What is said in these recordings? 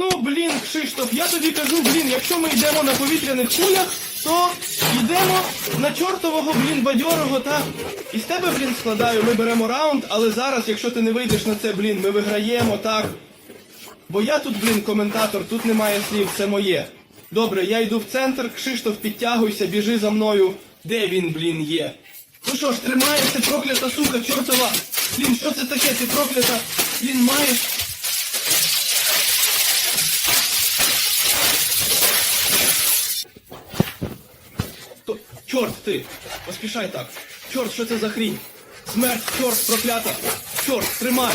Ну, блін, Кшиштоф, я тобі кажу, блін, якщо ми йдемо на повітряних кулях, то йдемо на чортового, блін, бадьорого, так? І з тебе, блін, складаю, ми беремо раунд, але зараз, якщо ти не вийдеш на це, блін, ми виграємо, так? Бо я тут, блін, коментатор, тут немає слів, це моє. Добре, я йду в центр, Кшиштоф, підтягуйся, біжи за мною. Де він, блін, є? Ну що ж, тримаєшся, проклята сука, чортова. Блін, що це таке? Ти проклята, блін, маєш. То, чорт ти! Поспішай так. Чорт, що це за хрінь? Смерть, чорт, проклята! Чорт, тримай!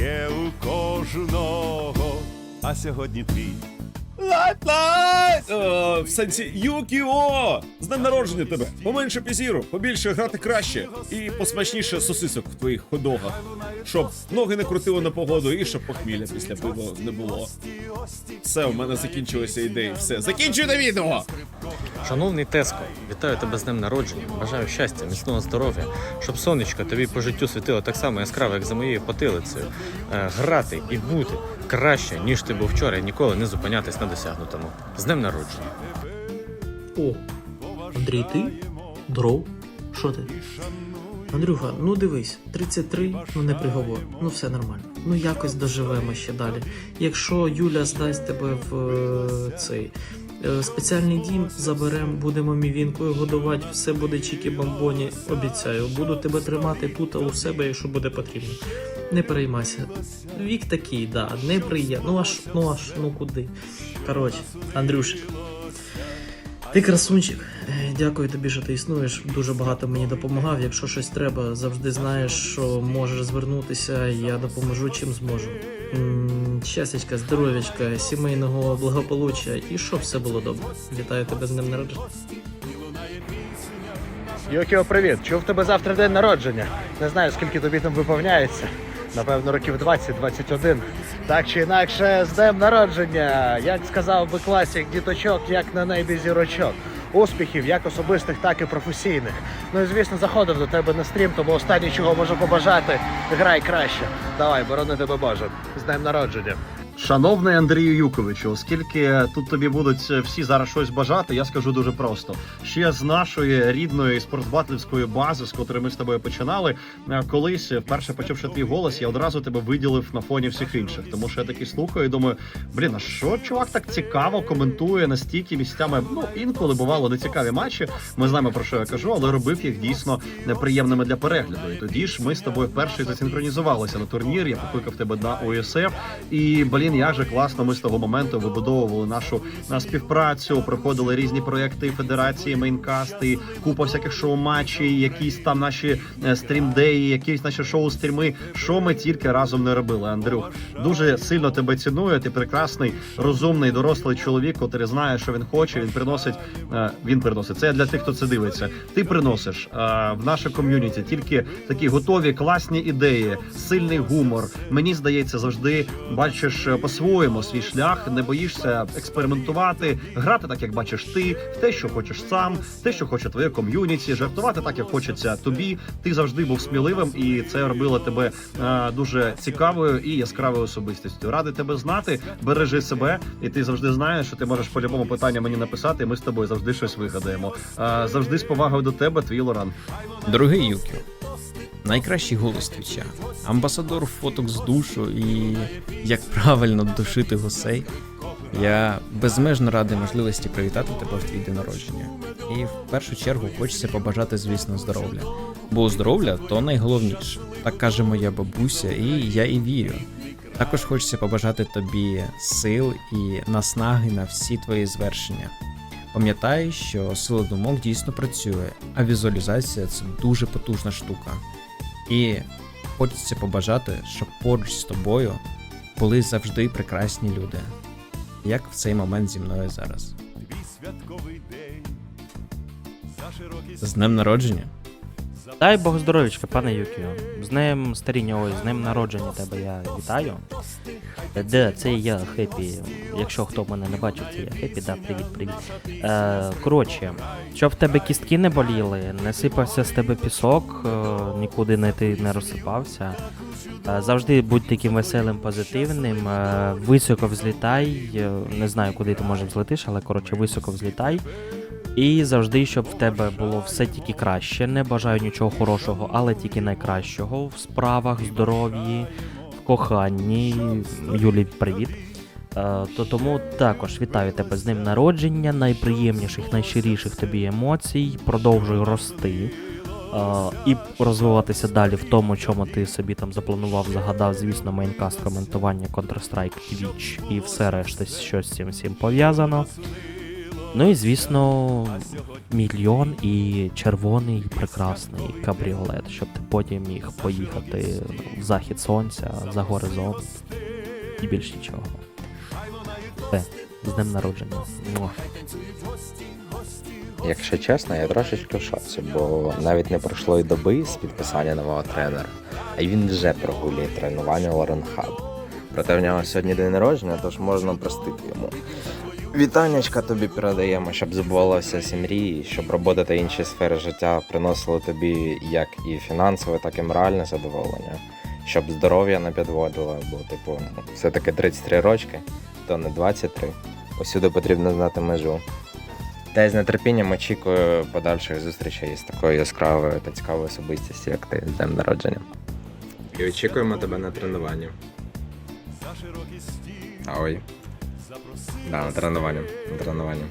є у кожного, а сьогодні твій. Лайт, лайт! О, в сенсі Юкіо! З днем народження тебе! Поменше пізіру, побільше грати краще і посмачніше сосисок в твоїх ходогах. Щоб ноги не крутило на погоду і щоб похмілля після пива не було. Все, у мене закінчилися ідеї. Все, закінчуйте відео! Шановний Теско, вітаю тебе з днем народження. Бажаю щастя, міцного здоров'я, щоб сонечко тобі по життю світило так само яскраво, як за моєю потилицею. Е, грати і бути краще, ніж ти був вчора, і ніколи не зупинятись на досягнутому. З ним народження. О, Андрій, ти? Дров? Що ти? Андрюха, ну дивись, 33, ну не приговор, ну все нормально. Ну якось доживемо ще далі. Якщо Юля здасть тебе в е, цей е, спеціальний дім, заберемо, будемо мівінкою годувати, все буде чікі-бомбоні, обіцяю. Буду тебе тримати тут у себе, якщо буде потрібно. Не переймайся. Вік такий, да, неприємно. Ну аж, ну аж, ну куди. Коротше, Андрюшик, ти красунчик. Е, Дякую тобі, що ти існуєш. Дуже багато мені допомагав. Якщо щось треба, завжди знаєш, що можеш звернутися, я допоможу чим зможу. Щастячка, здоров'ячка, сімейного благополуччя і щоб все було добре. Вітаю тебе з днем народження. Йокіо, привіт. Чув тебе завтра день народження. Не знаю, скільки тобі там виповняється. Напевно, років 20-21. Так чи інакше, з днем народження. Як сказав би класік діточок, як на небі зірочок. Успіхів, як особистих, так і професійних. Ну і звісно, заходив до тебе на стрім, тому останнє, чого можу побажати, грай краще. Давай, борони тебе Боже. З днем народження. Шановний Андрію Юковичу, оскільки тут тобі будуть всі зараз щось бажати, я скажу дуже просто. Ще з нашої рідної спортбатлівської бази, з котрої ми з тобою починали, е, колись вперше почувши твій голос, я одразу тебе виділив на фоні всіх інших. Тому що я такий слухаю і думаю, блін, а що чувак так цікаво коментує настільки місцями? Ну інколи бувало нецікаві матчі. Ми знаємо про що я кажу, але робив їх дійсно неприємними для перегляду. І тоді ж ми з тобою вперше засинхронізувалися на турнір. Я покликав тебе на ОСФ. І блін, як же класно ми з того моменту вибудовували нашу на співпрацю, проходили різні проекти федерації, мейнкасти, купа всяких шоу-матчів, якісь там наші е, стрімдеї, якісь наші шоу-стріми. Що ми тільки разом не робили, Андрюх. Дуже сильно тебе ціную. Ти прекрасний, розумний, дорослий чоловік, котрий знає, що він хоче. Він приносить. е, Він приносить це для тих, хто це дивиться. Ти приносиш е, в наше ком'юніті тільки такі готові, класні ідеї, сильний гумор. Мені здається, завжди бачиш по-своєму свій шлях, не боїшся експериментувати, грати так, як бачиш ти, в те, що хочеш сам, те, що хоче твоє ком'юніті, жартувати так, як хочеться тобі. Ти завжди був сміливим, і це робило тебе е, дуже цікавою і яскравою особистістю. Радий тебе знати, бережи себе, і ти завжди знаєш, що ти можеш по любому питанню мені написати. і Ми з тобою завжди щось вигадаємо. Е, завжди з повагою до тебе, твій Лоран. Дорогий Юкіо, найкращий голос твіча, амбасадор фоток з душу і як правильно душити гусей. Я безмежно радий можливості привітати тебе в твій день народження. І в першу чергу хочеться побажати, звісно, здоров'я. Бо здоров'я то найголовніше. Так каже моя бабуся, і я і вірю. Також хочеться побажати тобі сил і наснаги на всі твої звершення. Пам'ятай, що сила думок дійсно працює, а візуалізація це дуже потужна штука. І хочеться побажати, щоб поруч з тобою були завжди прекрасні люди, як в цей момент зі мною зараз. Твій святковий день за широкий З днем народження! Дай Бог здоров'ячка, пане Юкіо. З днем старіння, ой, з днем народження тебе я вітаю. Де це я Хеппі. Якщо хто мене не бачив, це я Хеппі, да, привіт, привіт. Е, коротше, щоб в тебе кістки не боліли, не сипався з тебе пісок, е, нікуди не ти не розсипався. Е, завжди будь таким веселим, позитивним, е, високо взлітай. е, Не знаю, куди ти може взлетиш, але коротше, високо взлітай. І завжди, щоб в тебе було все тільки краще. Не бажаю нічого хорошого, але тільки найкращого в справах, здоров'ї, в коханні. Юлі, привіт. Е, то тому також вітаю тебе з ним народження, найприємніших, найщиріших тобі емоцій. Продовжуй рости. е, І розвиватися далі в тому, чому ти собі там запланував, загадав, звісно, мейнкаст, коментування, Counter-Strike, Twitch і все решта, що з цим всім пов'язано. Ну і звісно, мільйон і червоний прекрасний кабріолет, щоб ти потім міг поїхати в захід сонця, за горизонт і більш нічого. Все, з днем народження. Якщо чесно, я трошечки в шоці, бо навіть не пройшло й доби з підписання нового тренера, а він вже прогулює тренування Лорен Хаб. Проте в нього сьогодні день народження, тож можна простити йому. Вітаннячка тобі передаємо, щоб забувалося всі мрії, щоб робота та інші сфери життя приносили тобі як і фінансове, так і моральне задоволення, щоб здоров'я не підводило, бо, типу, все-таки 33 рочки, то не 23. Усюди потрібно знати межу. Та й з нетерпінням очікую подальших зустрічей з такою яскравою та цікавою особистістю, як ти з днем народження. І очікуємо тебе на тренуванні. Ой. Да, на тренуванні. На тренуванні.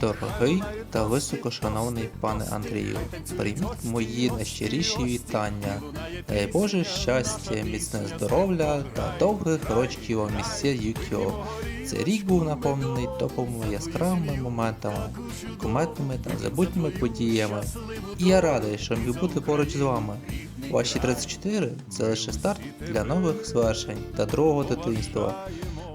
Дорогий та високошановний пане Андрію, прийміть мої найщиріші вітання. Дай Боже щастя, міцне здоров'я та довгих рочків у місці Юкіо. Цей рік був наповнений топовими яскравими моментами, куметними та незабутніми подіями. І я радий, що міг бути поруч з вами. Ваші 34 це лише старт для нових звершень та другого дитинства.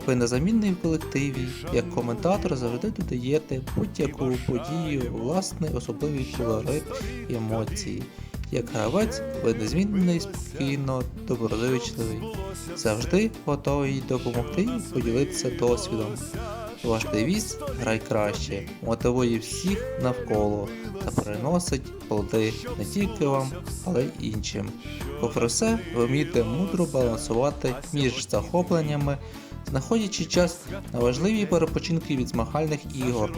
Ви незамінний в колективі, як коментатор завжди додаєте будь-яку подію власний особливий колорит і емоції. Як гравець, ви незмінний, спокійно, доброзичливий, завжди готовий допомогти і поділитися досвідом. Ваш девіз грай краще, мотивує всіх навколо та приносить плоди не тільки вам, але й іншим. Попри все, ви вмієте мудро балансувати між захопленнями знаходячи час на важливі перепочинки від змагальних ігор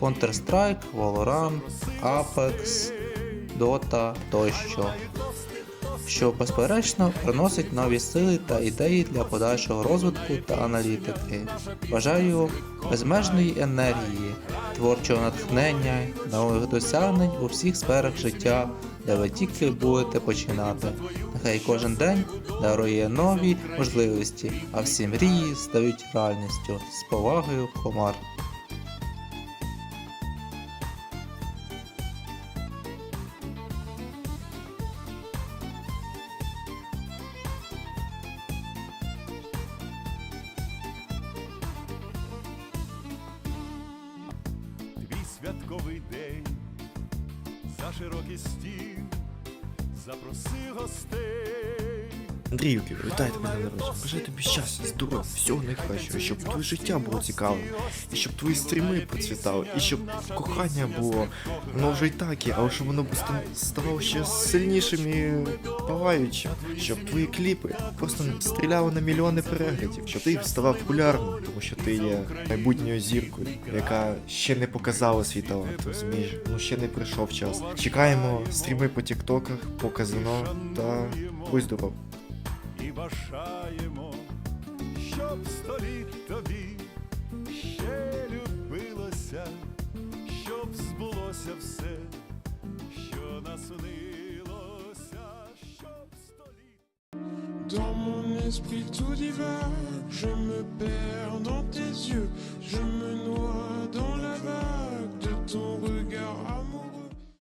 Counter-Strike, Valorant, Apex, Dota тощо, що безперечно приносить нові сили та ідеї для подальшого розвитку та аналітики. Бажаю безмежної енергії, творчого натхнення, нових досягнень у всіх сферах життя, де ви тільки будете починати. Нехай кожен день дарує нові можливості, а всі мрії стають реальністю. З повагою, комар. твій святковий день за широкий стіл, запроси гостей. Андрійки, вітаю тебе на народження. Бажаю тобі щастя, здоров'я, всього найкращого, щоб твоє життя було цікавим, і щоб твої стріми процвітали, і щоб кохання було, воно вже й так є, але щоб воно ста- ставало ще сильнішим і палаючим, щоб твої кліпи просто стріляли на мільйони переглядів, щоб ти ставав популярним, тому що ти є майбутньою зіркою, яка ще не показала свій талант, розумієш? Ну ще не прийшов час. Чекаємо стріми по тіктоках, по казино та будь здоров. Бажаємо, щоб сто літ тобі ще любилося, щоб збулося все, що наснилося, щоб сто літ. Dans mon esprit tout divague, je me perds